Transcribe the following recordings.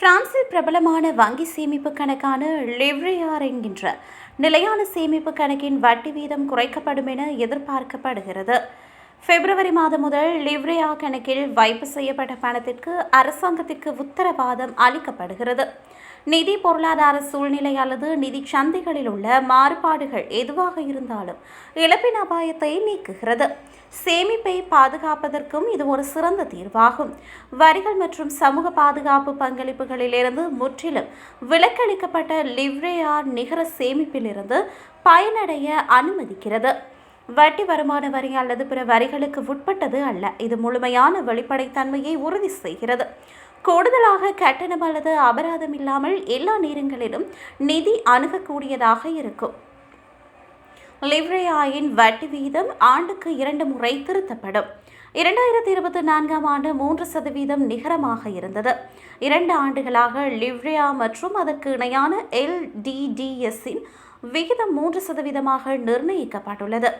பிரான்சில் பிரபலமான வங்கி சேமிப்பு கணக்கான லிவ்ரியார் என்கின்ற நிலையான சேமிப்பு கணக்கின் வட்டி வீதம் குறைக்கப்படும் என எதிர்பார்க்கப்படுகிறது. பிப்ரவரி மாதம் முதல் லிவ்ரியா கணக்கில் வைப்பு செய்யப்பட்ட பணத்திற்கு அரசாங்கத்திற்கு உத்தரவாதம் அளிக்கப்படுகிறது. நிதி பொருளாதார சூழ்நிலை அல்லது நிதி சந்தைகளில் உள்ள மாறுபாடுகள் எதுவாக இருந்தாலும் இழப்பின் அபாயத்தை நீக்குகிறது. சேமிப்பை பாதுகாப்பதற்கும் இது ஒரு சிறந்த தீர்வாகும். வரிகள் மற்றும் சமூக பாதுகாப்பு பங்களிப்புகளிலிருந்து முற்றிலும் விலக்களிக்கப்பட்ட லிவ்ரேயார் நிகர சேமிப்பிலிருந்து பயனடைய அனுமதிக்கிறது. வட்டி வருமான வரி அல்லது பிற வரிகளுக்கு உட்பட்டது அல்ல. இது முழுமையான வெளிப்படைத்தன்மையை உறுதி செய்கிறது. கூடுதலாக கட்டணம் அல்லது அபராதம் இல்லாமல் எல்லா நேரங்களிலும் நிதி அணுகக்கூடியதாக இருக்கும். லிவ்ரேயாயின் வட்டி வீதம் ஆண்டுக்கு இரண்டு முறை திருத்தப்படும். இரண்டாயிரத்தி இருபத்தி நான்காம் ஆண்டு மூன்று சதவீதம் நிகரமாக இருந்தது. இரண்டு ஆண்டுகளாக லிவ்ரியா மற்றும் அதற்கு இணையான எல்டிடிஎஸ்ஸின் விகிதம் மூன்று சதவீதமாக நிர்ணயிக்கப்பட்டுள்ளது.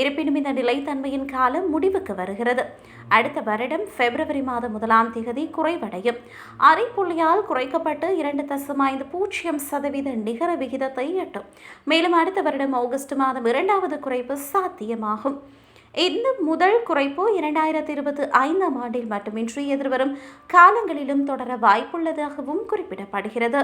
இருப்பினும் இந்த நிலைத்தன்மையின் காலம் முடிவுக்கு வருகிறது. அடுத்த வருடம் பிப்ரவரி மாதம் முதலாம் தேதி குறைவடையும். அரை புள்ளியால் குறைக்கப்பட்டு இரண்டு தசம் ஐந்து பூஜ்ஜியம் சதவீத நிகர விகிதத்தை எட்டும். மேலும் அடுத்த வருடம் ஆகஸ்ட் மாதம் இரண்டாவது குறைப்பு சாத்தியமாகும். இந்த முதல் குறைப்பு இரண்டாயிரத்தி இருபத்தி ஐந்தாம் ஆண்டில் மட்டுமின்றி எதிர்வரும் காலங்களிலும் தொடர வாய்ப்புள்ளதாகவும் குறிப்பிடப்படுகிறது.